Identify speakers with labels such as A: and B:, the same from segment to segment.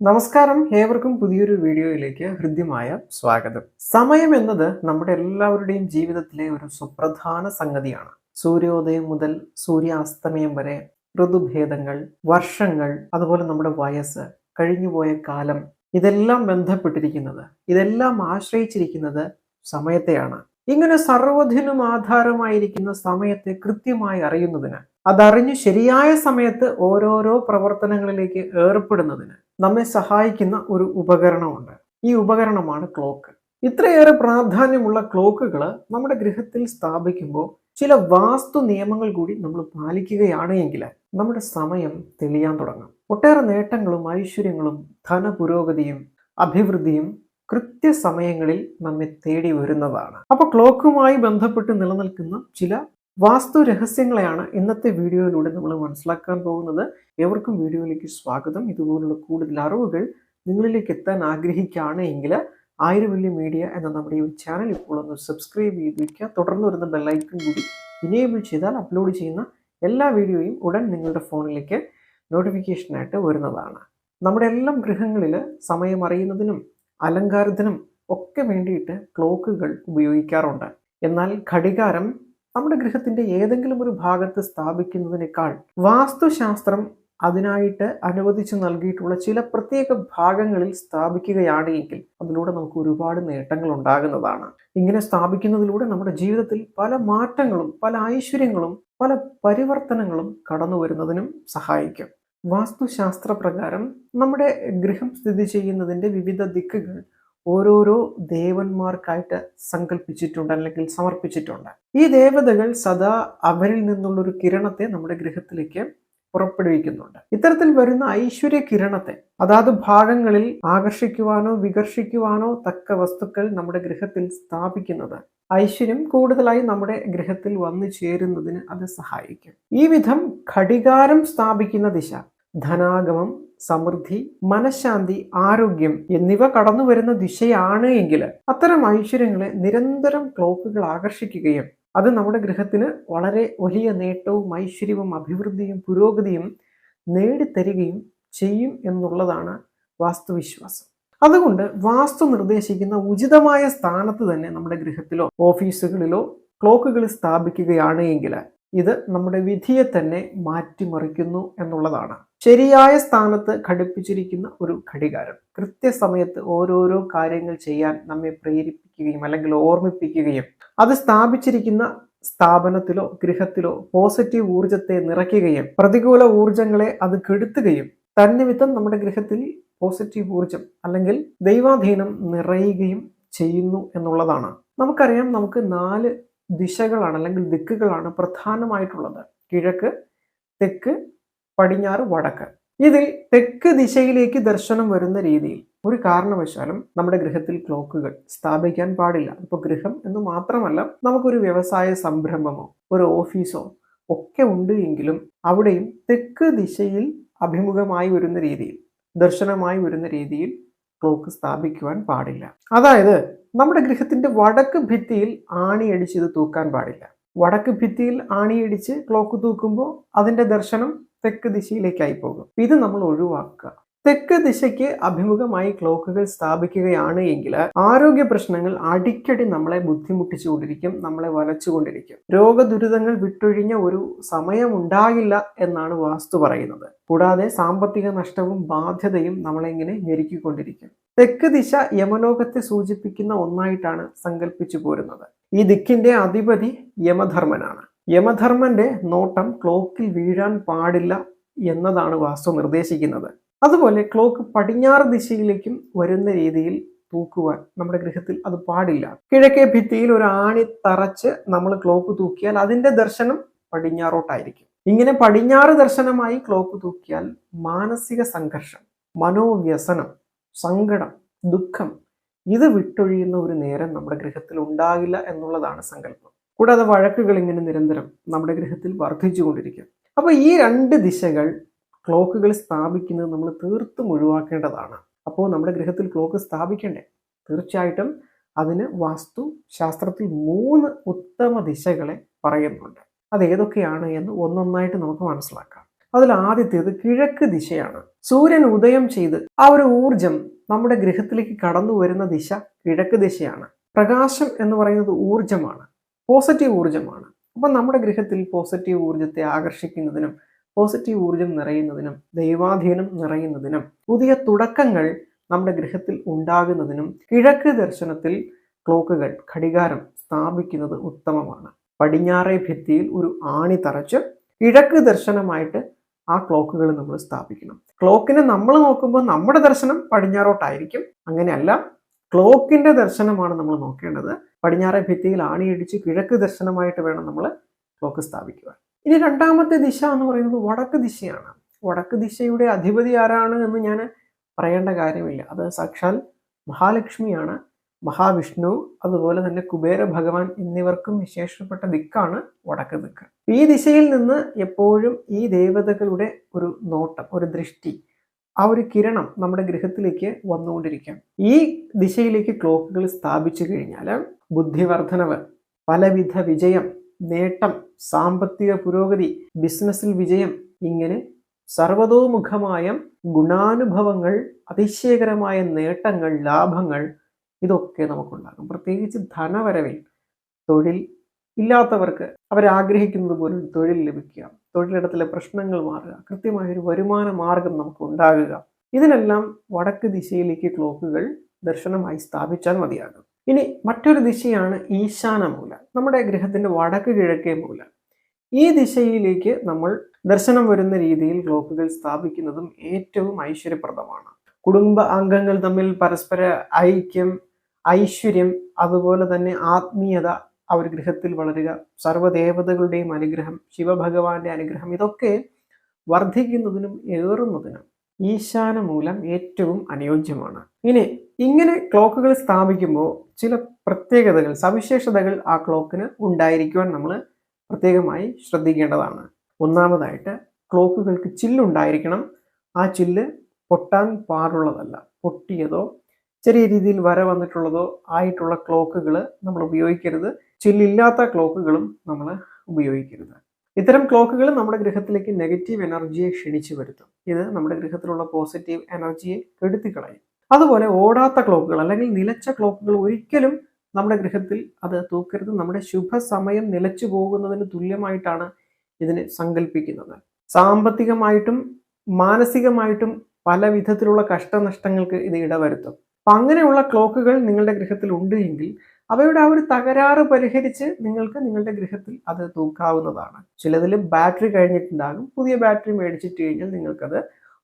A: നമസ്കാരം. ഏവർക്കും പുതിയൊരു വീഡിയോയിലേക്ക് ഹൃദ്യമായ സ്വാഗതം. സമയം എന്നത് നമ്മുടെ എല്ലാവരുടെയും ജീവിതത്തിലെ ഒരു സുപ്രധാന സംഗതിയാണ്. സൂര്യോദയം മുതൽ സൂര്യാസ്തമയം വരെ ഋതുഭേദങ്ങൾ വർഷങ്ങൾ അതുപോലെ നമ്മുടെ വയസ്സ് കഴിഞ്ഞുപോയ കാലം ഇതെല്ലാം ബന്ധപ്പെട്ടിരിക്കുന്നത് ഇതെല്ലാം ആശ്രയിച്ചിരിക്കുന്നത് സമയത്തെയാണ്. ഇങ്ങനെ സർവധിനും ആധാരമായിരിക്കുന്ന സമയത്തെ കൃത്യമായി അറിയുന്നതിന് അതറിഞ്ഞ് ശരിയായ സമയത്ത് ഓരോരോ പ്രവർത്തനങ്ങളിലേക്ക് ഏർപ്പെടുന്നതിന് നമ്മെ സഹായിക്കുന്ന ഒരു ഉപകരണമുണ്ട്. ഈ ഉപകരണമാണ് ക്ലോക്ക്. ഇത്രയേറെ പ്രാധാന്യമുള്ള ക്ലോക്കുകൾ നമ്മുടെ ഗൃഹത്തിൽ സ്ഥാപിക്കുമ്പോൾ ചില വാസ്തു നിയമങ്ങൾ കൂടി നമ്മൾ പാലിക്കുകയാണ് എങ്കിൽ നമ്മുടെ സമയം തെളിയാൻ തുടങ്ങും. ഒട്ടേറെ നേട്ടങ്ങളും ഐശ്വര്യങ്ങളും ധനപുരോഗതിയും അഭിവൃദ്ധിയും കൃത്യസമയങ്ങളിൽ നമ്മെ തേടി വരുന്നതാണ്. അപ്പൊ ക്ലോക്കുമായി ബന്ധപ്പെട്ട് നിലനിൽക്കുന്ന ചില വാസ്തു രഹസ്യങ്ങളെയാണ് ഇന്നത്തെ വീഡിയോയിലൂടെ നമ്മൾ മനസ്സിലാക്കാൻ പോകുന്നത്. ഏവർക്കും വീഡിയോയിലേക്ക് സ്വാഗതം. ഇതുപോലുള്ള കൂടുതൽ അറിവുകൾ നിങ്ങളിലേക്ക് എത്താൻ ആഗ്രഹിക്കുകയാണ് എങ്കിൽ ആയിരവല്യ മീഡിയ എന്ന നമ്മുടെ ഈ ചാനൽ ഇപ്പോൾ ഒന്ന് സബ്സ്ക്രൈബ് ചെയ്ത് വയ്ക്കുക. തുടർന്ന് വരുന്ന ബെല്ലൈക്കൺ കൂടി ഇനേബിൾ ചെയ്താൽ അപ്ലോഡ് ചെയ്യുന്ന എല്ലാ വീഡിയോയും ഉടൻ നിങ്ങളുടെ ഫോണിലേക്ക് നോട്ടിഫിക്കേഷനായിട്ട് വരുന്നതാണ്. നമ്മുടെ എല്ലാം ഗൃഹങ്ങളിൽ സമയം അറിയുന്നതിനും അലങ്കാരത്തിനും ഒക്കെ വേണ്ടിയിട്ട് ക്ലോക്കുകൾ ഉപയോഗിക്കാറുണ്ട്. എന്നാൽ ഘടികാരം നമ്മുടെ ഗൃഹത്തിന്റെ ഏതെങ്കിലും ഒരു ഭാഗത്ത് സ്ഥാപിക്കുന്നതിനേക്കാൾ വാസ്തുശാസ്ത്രം അതിനായിട്ട് അനുവദിച്ചു നൽകിയിട്ടുള്ള ചില പ്രത്യേക ഭാഗങ്ങളിൽ സ്ഥാപിക്കുകയാണ് എങ്കിൽ അതിലൂടെ നമുക്ക് ഒരുപാട് നേട്ടങ്ങൾ ഉണ്ടാകുന്നതാണ്. ഇങ്ങനെ സ്ഥാപിക്കുന്നതിലൂടെ നമ്മുടെ ജീവിതത്തിൽ പല മാറ്റങ്ങളും പല ഐശ്വര്യങ്ങളും പല പരിവർത്തനങ്ങളും കടന്നു വരുന്നതിനും സഹായിക്കും. വാസ്തുശാസ്ത്ര പ്രകാരം നമ്മുടെ ഗൃഹം സ്ഥിതി ചെയ്യുന്നതിന്റെ വിവിധ ദിക്കുകൾ ഓരോരോ ദേവന്മാർക്കായിട്ട് സങ്കല്പിച്ചിട്ടുണ്ട് അല്ലെങ്കിൽ സമർപ്പിച്ചിട്ടുണ്ട്. ഈ ദേവതകൾ സദാ അവരിൽ നിന്നുള്ളൊരു കിരണത്തെ നമ്മുടെ ഗൃഹത്തിലേക്ക് പുറപ്പെടുവിക്കുന്നുണ്ട്. ഇത്തരത്തിൽ വരുന്ന ഐശ്വര്യ കിരണത്തെ അതാത് ഭാഗങ്ങളിൽ ആകർഷിക്കുവാനോ വികർഷിക്കുവാനോ തക്ക വസ്തുക്കൾ നമ്മുടെ ഗൃഹത്തിൽ സ്ഥാപിക്കുന്നത് ഐശ്വര്യം കൂടുതലായി നമ്മുടെ ഗൃഹത്തിൽ വന്നു ചേരുന്നതിന് അത് സഹായിക്കും. ഈ വിധം ഘടികാരം സ്ഥാപിക്കുന്ന ദിശ ധനാഗമം സമൃദ്ധി മനഃശാന്തി ആരോഗ്യം എന്നിവ കടന്നു വരുന്ന ദിശയാണ് എങ്കിൽ അത്തരം ഐശ്വര്യങ്ങളെ നിരന്തരം ക്ലോക്കുകൾ ആകർഷിക്കുകയും അത് നമ്മുടെ ഗൃഹത്തിന് വളരെ വലിയ നേട്ടവും ഐശ്വര്യവും അഭിവൃദ്ധിയും പുരോഗതിയും നേടിത്തരികയും ചെയ്യും എന്നുള്ളതാണ് വാസ്തുവിശ്വാസം. അതുകൊണ്ട് വാസ്തു നിർദ്ദേശിക്കുന്ന ഉചിതമായ സ്ഥാനത്ത് തന്നെ നമ്മുടെ ഗൃഹത്തിലോ ഓഫീസുകളിലോ ക്ലോക്കുകൾ സ്ഥാപിക്കുകയാണ് എങ്കിൽ ഇത് നമ്മുടെ വിധിയെ തന്നെ മാറ്റിമറിക്കുന്നു എന്നുള്ളതാണ്. ശരിയായ സ്ഥാനത്ത് ഘടിപ്പിച്ചിരിക്കുന്ന ഒരു ഘടികാരം. കൃത്യസമയത്ത് ഓരോരോ കാര്യങ്ങൾ ചെയ്യാൻ നമ്മെ പ്രേരിപ്പിക്കുകയും അല്ലെങ്കിൽ ഓർമ്മിപ്പിക്കുകയും അത് സ്ഥാപിച്ചിരിക്കുന്ന സ്ഥാപനത്തിലോ ഗൃഹത്തിലോ പോസിറ്റീവ് ഊർജത്തെ നിറയ്ക്കുകയും പ്രതികൂല ഊർജങ്ങളെ അത് കെടുത്തുകയും തന്നിമിത്തം നമ്മുടെ ഗൃഹത്തിൽ പോസിറ്റീവ് ഊർജം അല്ലെങ്കിൽ ദൈവാധീനം നിറയുകയും ചെയ്യുന്നു എന്നുള്ളതാണ്. നമുക്കറിയാം നമുക്ക് നാല് ദിശകളാണ് അല്ലെങ്കിൽ ദിക്കുകളാണ് പ്രധാനമായിട്ടുള്ളത്. കിഴക്ക് തെക്ക് പടിഞ്ഞാറ് വടക്ക്. ഇതിൽ തെക്ക് ദിശയിലേക്ക് ദർശനം വരുന്ന രീതിയിൽ ഒരു കാരണവശാലും നമ്മുടെ ഗൃഹത്തിൽ ക്ലോക്കുകൾ സ്ഥാപിക്കാൻ പാടില്ല. ഇപ്പോൾ ഗൃഹം എന്ന് മാത്രമല്ല നമുക്കൊരു വ്യവസായ സംരംഭമോ ഒരു ഓഫീസോ ഒക്കെ ഉണ്ട് എങ്കിലും അവിടെയും തെക്ക് ദിശയിൽ അഭിമുഖമായി വരുന്ന രീതിയിൽ ദർശനമായി വരുന്ന രീതിയിൽ ക്ലോക്ക് സ്ഥാപിക്കുവാൻ പാടില്ല. അതായത് നമ്മുടെ ഗൃഹത്തിന്റെ വടക്ക് ഭിത്തിയിൽ ആണിയടിച്ച് ഇത് തൂക്കാൻ പാടില്ല. വടക്ക് ഭിത്തിയിൽ ആണിയടിച്ച് ക്ലോക്ക് തൂക്കുമ്പോൾ അതിന്റെ ദർശനം തെക്ക് ദിശയിലേക്കായി പോകും. ഇത് നമ്മൾ ഒഴിവാക്കുക. തെക്ക് ദിശയ്ക്ക് അഭിമുഖമായി ക്ലോക്കുകൾ സ്ഥാപിക്കുകയാണ് എങ്കിൽ ആരോഗ്യ പ്രശ്നങ്ങൾ അടിക്കടി നമ്മളെ ബുദ്ധിമുട്ടിച്ചുകൊണ്ടിരിക്കും നമ്മളെ വലച്ചുകൊണ്ടിരിക്കും. രോഗദുരിതങ്ങൾ വിട്ടൊഴിഞ്ഞ ഒരു സമയം ഉണ്ടാകില്ല എന്നാണ് വാസ്തു പറയുന്നത്. കൂടാതെ സാമ്പത്തിക നഷ്ടവും ബാധ്യതയും നമ്മളെങ്ങനെ ഞെരുക്കിക്കൊണ്ടിരിക്കും. തെക്ക് ദിശ യമലോകത്തെ സൂചിപ്പിക്കുന്ന ഒന്നായിട്ടാണ് സങ്കല്പിച്ചു പോരുന്നത്. ഈ ദിക്കിന്റെ അധിപതി യമധർമ്മനാണ്. യമധർമ്മന്റെ നോട്ടം ക്ലോക്കിൽ വീഴാൻ പാടില്ല എന്നതാണ് വാസ്തു നിർദ്ദേശിക്കുന്നത്. അതുപോലെ ക്ലോക്ക് പടിഞ്ഞാറ് ദിശയിലേക്കും വരുന്ന രീതിയിൽ തൂക്കുവാൻ നമ്മുടെ ഗൃഹത്തിൽ അത് പാടില്ല. കിഴക്കേ ഭിത്തിയിൽ ഒരു ആണി തറച്ച് നമ്മൾ ക്ലോക്ക് തൂക്കിയാൽ അതിന്റെ ദർശനം പടിഞ്ഞാറോട്ടായിരിക്കും. ഇങ്ങനെ പടിഞ്ഞാറ് ദർശനമായി ക്ലോക്ക് തൂക്കിയാൽ മാനസിക സംഘർഷം മനോവ്യസനം സങ്കടം ദുഃഖം ഇത് വിട്ടൊഴിയുന്ന ഒരു നേരം നമ്മുടെ ഗൃഹത്തിൽ ഉണ്ടാകില്ല എന്നുള്ളതാണ് സങ്കല്പം. കൂടാതെ വഴക്കുകൾ ഇങ്ങനെ നിരന്തരം നമ്മുടെ ഗൃഹത്തിൽ വർദ്ധിച്ചുകൊണ്ടിരിക്കും. അപ്പോൾ ഈ രണ്ട് ദിശകൾ ക്ലോക്കുകൾ സ്ഥാപിക്കുന്നത് നമ്മൾ തീർത്തും ഒഴിവാക്കേണ്ടതാണ്. അപ്പോൾ നമ്മുടെ ഗൃഹത്തിൽ ക്ലോക്ക് സ്ഥാപിക്കണ്ടേ? തീർച്ചയായിട്ടും അതിന് വാസ്തു ശാസ്ത്രത്തിൽ മൂന്ന് ഉത്തമ ദിശകളെ പറയുന്നുണ്ട്. അത് ഏതൊക്കെയാണ് എന്ന് ഒന്നൊന്നായിട്ട് നമുക്ക് മനസ്സിലാക്കാം. അതിൽ ആദ്യത്തേത് കിഴക്ക് ദിശയാണ്. സൂര്യൻ ഉദയം ചെയ്ത് ആ ഒരു ഊർജം നമ്മുടെ ഗൃഹത്തിലേക്ക് കടന്നു വരുന്ന ദിശ കിഴക്ക് ദിശയാണ്. പ്രകാശം എന്ന് പറയുന്നത് ഊർജമാണ് പോസിറ്റീവ് ഊർജമാണ് അപ്പം നമ്മുടെ ഗൃഹത്തിൽ പോസിറ്റീവ് ഊർജത്തെ ആകർഷിക്കുന്നതിനും പോസിറ്റീവ് ഊർജം നിറയുന്നതിനും ദൈവാധീനം നിറയുന്നതിനും പുതിയ തുടക്കങ്ങൾ നമ്മുടെ ഗൃഹത്തിൽ ഉണ്ടാകുന്നതിനും കിഴക്ക് ദർശനത്തിൽ ക്ലോക്കുകൾ ഘടികാരം സ്ഥാപിക്കുന്നത് ഉത്തമമാണ്. പടിഞ്ഞാറേ ഭിത്തിയിൽ ഒരു ആണി തറച്ച് കിഴക്ക് ദർശനമായിട്ട് ആ ക്ലോക്കുകൾ നമ്മൾ സ്ഥാപിക്കണം. ക്ലോക്കിനെ നമ്മൾ നോക്കുമ്പോൾ നമ്മുടെ ദർശനം പടിഞ്ഞാറോട്ടായിരിക്കും. അങ്ങനെയല്ല ക്ലോക്കിന്റെ ദർശനമാണ് നമ്മൾ നോക്കേണ്ടത്. പടിഞ്ഞാറേ ഭിത്തിയിൽ ആണിയടിച്ച് കിഴക്ക് ദർശനമായിട്ട് വേണം നമ്മൾ ക്ലോക്ക് സ്ഥാപിക്കുക ഇനി രണ്ടാമത്തെ ദിശ എന്ന് പറയുന്നത് വടക്ക് ദിശയാണ്. വടക്ക് ദിശയുടെ അധിപതി ആരാണ് എന്ന് ഞാൻ പറയേണ്ട കാര്യമില്ല. അത് സാക്ഷാൽ മഹാലക്ഷ്മിയാണ് മഹാവിഷ്ണു അതുപോലെ തന്നെ കുബേര ഭഗവാൻ എന്നിവർക്കും വിശേഷപ്പെട്ട ദിക്കാണ് വടക്ക് ദിക്ക്. ഈ ദിശയിൽ നിന്ന് എപ്പോഴും ഈ ദേവതകളുടെ ഒരു നോട്ടം ഒരു ദൃഷ്ടി ആ ഒരു കിരണം നമ്മുടെ ഗൃഹത്തിലേക്ക് വന്നുകൊണ്ടിരിക്കാം. ഈ ദിശയിലേക്ക് ക്ലോക്കുകൾ സ്ഥാപിച്ചു കഴിഞ്ഞാൽ ബുദ്ധിവർദ്ധനവ് പലവിധ വിജയം നേട്ടം സാമ്പത്തിക പുരോഗതി ബിസിനസ്സിൽ വിജയം ഇങ്ങനെ സർവതോമുഖമായ ഗുണാനുഭവങ്ങൾ അതിശയകരമായ നേട്ടങ്ങൾ ലാഭങ്ങൾ ഇതൊക്കെ നമുക്കുണ്ടാകും. പ്രത്യേകിച്ച് ധനവരവിൽ തൊഴിൽ ഇല്ലാത്തവർക്ക് അവരാഗ്രഹിക്കുന്നത് പോലെ തൊഴിൽ ലഭിക്കുക തൊഴിലിടത്തിലെ പ്രശ്നങ്ങൾ മാറുക കൃത്യമായൊരു വരുമാന മാർഗം നമുക്ക് ഉണ്ടാകുക ഇതിനെല്ലാം വടക്ക് ദിശയിലേക്ക് ക്ലോക്കുകൾ ദർശനമായി സ്ഥാപിച്ചാൽ മതിയാകും. ഇനി മറ്റൊരു ദിശയാണ് ഈശാന മൂല നമ്മുടെ ഗ്രഹത്തിന്റെ വടക്ക് കിഴക്കേ മൂല. ഈ ദിശയിലേക്ക് നമ്മൾ ദർശനം വരുന്ന രീതിയിൽ ക്ലോക്കുകൾ സ്ഥാപിക്കുന്നതും ഏറ്റവും ഐശ്വര്യപ്രദമാണ്. കുടുംബ അംഗങ്ങൾ തമ്മിൽ പരസ്പര ഐക്യം ഐശ്വര്യം അതുപോലെ തന്നെ ആത്മീയത അവർ ഗൃഹത്തിൽ വളരുക സർവദേവതകളുടെയും അനുഗ്രഹം ശിവഭഗവാന്റെ അനുഗ്രഹം ഇതൊക്കെ വർദ്ധിക്കുന്നതിനും ഏറുന്നതിനും ഈശാന മൂലം ഏറ്റവും അനുയോജ്യമാണ്. ഇനി ഇങ്ങനെ ക്ലോക്കുകൾ സ്ഥാപിക്കുമ്പോൾ ചില പ്രത്യേകതകൾ സവിശേഷതകൾ ആ ക്ലോക്കിന് ഉണ്ടായിരിക്കുവാൻ നമ്മൾ പ്രത്യേകമായി ശ്രദ്ധിക്കേണ്ടതാണ്. ഒന്നാമതായിട്ട് ക്ലോക്കുകൾക്ക് ചില്ലുണ്ടായിരിക്കണം. ആ ചില്ല് പൊട്ടാൻ പാടുള്ളതല്ല. പൊട്ടിയതോ ചെറിയ രീതിയിൽ വര വന്നിട്ടുള്ളതോ ആയിട്ടുള്ള ക്ലോക്കുകൾ നമ്മൾ ഉപയോഗിക്കരുത്. ചില്ലില്ലാത്ത ക്ലോക്കുകളും നമ്മൾ ഉപയോഗിക്കരുത്. ഇത്തരം ക്ലോക്കുകൾ നമ്മുടെ ഗ്രഹത്തിലേക്ക് നെഗറ്റീവ് എനർജിയെ ക്ഷണിച്ചു വരുത്തും. ഇത് നമ്മുടെ ഗ്രഹത്തിലുള്ള പോസിറ്റീവ് എനർജിയെ കെടുത്തിക്കളയും. അതുപോലെ ഓടാത്ത ക്ലോക്കുകൾ അല്ലെങ്കിൽ നിലച്ച ക്ലോക്കുകൾ ഒരിക്കലും നമ്മുടെ ഗൃഹത്തിൽ അത് തൂക്കരുത്. നമ്മുടെ ശുഭസമയം നിലച്ചു പോകുന്നതിന് തുല്യമായിട്ടാണ് ഇതിനെ സങ്കല്പിക്കുന്നത് സാമ്പത്തികമായിട്ടും മാനസികമായിട്ടും പല വിധത്തിലുള്ള കഷ്ടനഷ്ടങ്ങൾക്ക് ഇത് ഇടവരുത്തും. അപ്പം അങ്ങനെയുള്ള ക്ലോക്കുകൾ നിങ്ങളുടെ ഗൃഹത്തിൽ ഉണ്ട് എങ്കിൽ അവയുടെ ആ ഒരു തകരാറ് പരിഹരിച്ച് നിങ്ങൾക്ക് നിങ്ങളുടെ ഗൃഹത്തിൽ അത് തൂക്കാവുന്നതാണ്. ചിലതിൽ ബാറ്ററി കഴിഞ്ഞിട്ടുണ്ടാകും. പുതിയ ബാറ്ററി മേടിച്ചിട്ട് കഴിഞ്ഞാൽ നിങ്ങൾക്കത്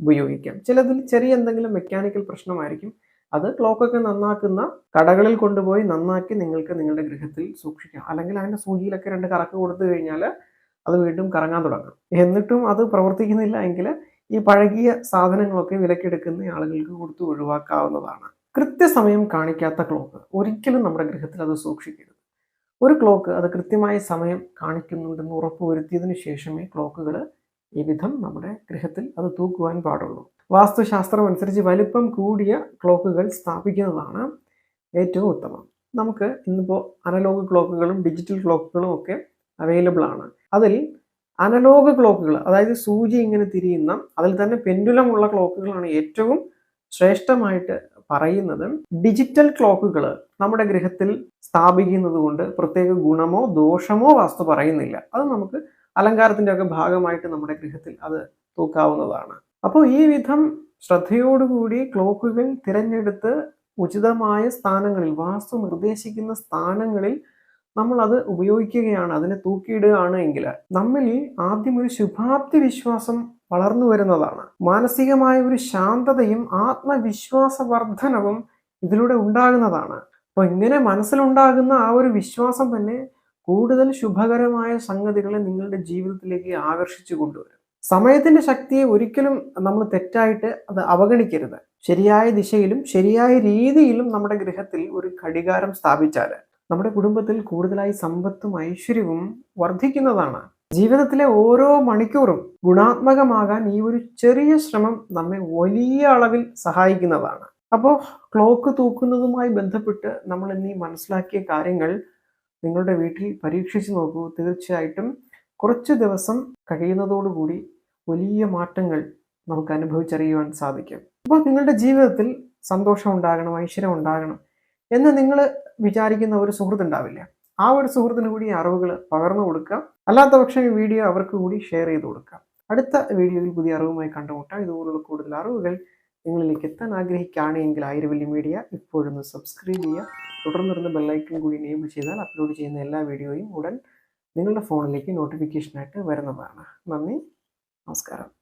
A: ഉപയോഗിക്കാം. ചിലതിൽ ചെറിയ എന്തെങ്കിലും മെക്കാനിക്കൽ പ്രശ്നമായിരിക്കും. അത് ക്ലോക്കൊക്കെ നന്നാക്കുന്ന കടകളിൽ കൊണ്ടുപോയി നന്നാക്കി നിങ്ങൾക്ക് നിങ്ങളുടെ ഗൃഹത്തിൽ സൂക്ഷിക്കാം. അല്ലെങ്കിൽ അതിന്റെ സൂചിയിലൊക്കെ രണ്ട് കറക്ക് കൊടുത്തു കഴിഞ്ഞാൽ അത് വീണ്ടും കറങ്ങാൻ തുടങ്ങും. എന്നിട്ടും അത് പ്രവർത്തിക്കുന്നില്ല എങ്കിൽ ഈ പഴകിയ സാധനങ്ങളൊക്കെ വിലക്കെടുക്കുന്ന ആളുകൾക്ക് കൊടുത്ത് ഒഴിവാക്കാവുന്നതാണ്. കൃത്യസമയം കാണിക്കാത്ത ക്ലോക്ക് ഒരിക്കലും നമ്മുടെ ഗൃഹത്തിൽ അത് സൂക്ഷിക്കരുത്. ഒരു ക്ലോക്ക് അത് കൃത്യമായ സമയം കാണിക്കുന്നുണ്ടെന്ന് ഉറപ്പുവരുത്തിയതിനു ശേഷമേ ക്ലോക്കുകൾ ഈ വിധം നമ്മുടെ ഗൃഹത്തിൽ അത് തൂക്കുവാൻ പാടുള്ളൂ. വാസ്തുശാസ്ത്രം അനുസരിച്ച് വലിപ്പം കൂടിയ ക്ലോക്കുകൾ സ്ഥാപിക്കുന്നതാണ് ഏറ്റവും ഉത്തമം. നമുക്ക് ഇന്നിപ്പോൾ അനലോഗ് ക്ലോക്കുകളും ഡിജിറ്റൽ ക്ലോക്കുകളും ഒക്കെ അവൈലബിൾ ആണ്. അതിൽ അനലോഗ് ക്ലോക്കുകൾ അതായത് സൂചി ഇങ്ങനെ തിരിയുന്ന അതിൽ തന്നെ പെൻഡുലമുള്ള ക്ലോക്കുകളാണ് ഏറ്റവും ശ്രേഷ്ഠമായിട്ട് പറയുന്നത് ഡിജിറ്റൽ ക്ലോക്കുകൾ നമ്മുടെ ഗൃഹത്തിൽ സ്ഥാപിക്കുന്നത് കൊണ്ട് പ്രത്യേക ഗുണമോ ദോഷമോ വാസ്തു പറയുന്നില്ല. അത് നമുക്ക് അലങ്കാരത്തിന്റെ ഒക്കെ ഭാഗമായിട്ട് നമ്മുടെ ഗൃഹത്തിൽ അത് തൂക്കാവുന്നതാണ്. അപ്പോൾ ഈ വിധം ശ്രദ്ധയോടുകൂടി ക്ലോക്കുകൾ തിരഞ്ഞെടുത്ത് ഉചിതമായ സ്ഥാനങ്ങളിൽ വാസ്തു നിർദ്ദേശിക്കുന്ന സ്ഥാനങ്ങളിൽ നമ്മൾ അത് ഉപയോഗിക്കുകയാണ് അതിനെ തൂക്കിയിടുകയാണ് എങ്കിൽ നമ്മിൽ ആദ്യം ഒരു ശുഭാപ്തി വിശ്വാസം വളർന്നു വരുന്നതാണ്. മാനസികമായ ഒരു ശാന്തതയും ആത്മവിശ്വാസ വർധനവും ഇതിലൂടെ ഉണ്ടാകുന്നതാണ്. അപ്പോൾ ഇങ്ങനെ മനസ്സിലുണ്ടാകുന്ന ആ ഒരു വിശ്വാസം തന്നെ കൂടുതൽ ശുഭകരമായ സംഗതികളെ നിങ്ങളുടെ ജീവിതത്തിലേക്ക് ആകർഷിച്ചു കൊണ്ടുവരും. സമയത്തിന്റെ ശക്തിയെ ഒരിക്കലും നമ്മൾ തെറ്റായിട്ട് അത് അവഗണിക്കരുത്. ശരിയായ ദിശയിലും ശരിയായ രീതിയിലും നമ്മുടെ ഗൃഹത്തിൽ ഒരു ഘടികാരം സ്ഥാപിച്ചാൽ നമ്മുടെ കുടുംബത്തിൽ കൂടുതലായി സമ്പത്തും ഐശ്വര്യവും വർദ്ധിക്കുന്നതാണ്. ജീവിതത്തിലെ ഓരോ മണിക്കൂറും ഗുണാത്മകമാകാൻ ഈ ഒരു ചെറിയ ശ്രമം നമ്മെ വലിയ അളവിൽ സഹായിക്കുന്നതാണ്. അപ്പോൾ ക്ലോക്ക് തൂക്കുന്നതുമായി ബന്ധപ്പെട്ട് നമ്മൾ ഇന്നീ മനസ്സിലാക്കിയ കാര്യങ്ങൾ നിങ്ങളുടെ വീട്ടിൽ പരീക്ഷിച്ചു നോക്കൂ. തീർച്ചയായിട്ടും കുറച്ച് ദിവസം കഴിയുന്നതോടുകൂടി വലിയ മാറ്റങ്ങൾ നമുക്ക് അനുഭവിച്ചറിയുവാൻ സാധിക്കും. അപ്പോൾ നിങ്ങളുടെ ജീവിതത്തിൽ സന്തോഷം ഉണ്ടാകണം ഐശ്വര്യം ഉണ്ടാകണം. എന്ന് നിങ്ങൾ വിചാരിക്കുന്ന ഒരു സുഹൃത്ത് ഉണ്ടാവില്ല. ആ ഒരു സുഹൃത്തിന് കൂടി അറിവുകൾ പകർന്നു കൊടുക്കുക. അല്ലാത്ത പക്ഷം ഈ വീഡിയോ അവർക്ക് കൂടി ഷെയർ ചെയ്ത് കൊടുക്കുക. അടുത്ത വീഡിയോയിൽ പുതിയ അറിവുമായി കണ്ടുമുട്ടാം. ഇതുപോലുള്ള കൂടുതൽ അറിവുകൾ നിങ്ങളിലേക്ക് എത്താൻ ആഗ്രഹിക്കുകയാണെങ്കിൽ ആയിരവല്ലി മീഡിയ ഇപ്പോഴൊന്ന് സബ്സ്ക്രൈബ് ചെയ്യുക. തുടർന്നിരുന്ന ബെല്ലൈക്കൺ കൂടി എനേബിൾ ചെയ്താൽ അപ്ലോഡ് ചെയ്യുന്ന എല്ലാ വീഡിയോയും ഉടൻ നിങ്ങളുടെ ഫോണിലേക്ക് നോട്ടിഫിക്കേഷനായിട്ട് വരുന്നതാണ്. നന്ദി. നമസ്കാരം.